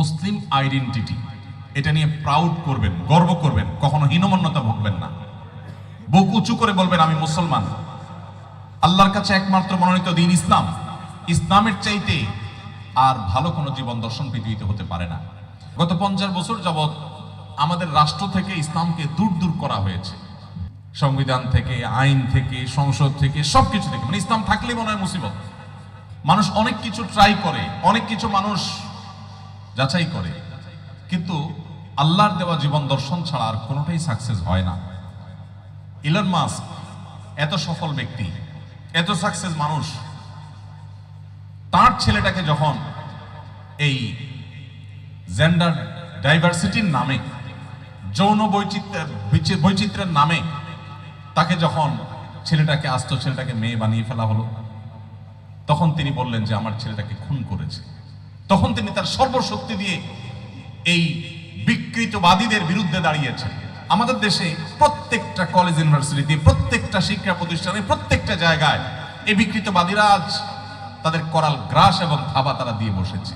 মুসলিম identity. এটা নিয়ে proud করবেন, গর্ব করবেন, কখনো হীনমন্যতা ভুগবেন না। বুক উঁচু করে বলবেন, আমি মুসলমান। আল্লাহর কাছে একমাত্র মনোনীত দিন ইসলাম। ইসলামের চাইতে আর ভালো কোনো জীবন দর্শন পৃথিবীতে হতে পারে না। গত পঞ্চাশ বছর যাবৎ আমাদের রাষ্ট্র থেকে ইসলামকে দূর দূর করা হয়েছে। সংবিধান থেকে, আইন থেকে, সংসদ থেকে, সবকিছু থেকে। মানে ইসলাম থাকলেই মনে হয় মুসিবত। মানুষ অনেক কিছু ট্রাই করে, অনেক কিছু মানুষ যাচাই করে। কিন্তু আল্লাহর দেওয়া জীবন দর্শন ছাড়া আর কোনোটাই সাকসেস হয় না। ইলন মাস্ক এত সফল ব্যক্তি, এত সাকসেস মানুষ, তার ছেলেটাকে যখন এই জেন্ডার ডাইভার্সিটির নামে, যৌন বৈচিত্র্যের বৈচিত্র্যের নামে তাকে যখন ছেলেটাকে আস্ত ছেলেটাকে মেয়ে বানিয়ে ফেলা হলো, তখন তিনি বললেন যে, আমার ছেলেটাকে খুন করেছে। তখন তিনি তার সর্বশক্তি দিয়ে এই বিকৃতবাদীদের বিরুদ্ধে দাঁড়িয়েছেন। আমাদের দেশে প্রত্যেকটা কলেজ ইউনিভার্সিটিতে প্রত্যেকটা শিক্ষা প্রতিষ্ঠানে, প্রত্যেকটা জায়গায় এই বিকৃতবাদীরা আজ তাদের করাল গ্রাস এবং থাবা তারা দিয়ে বসেছে।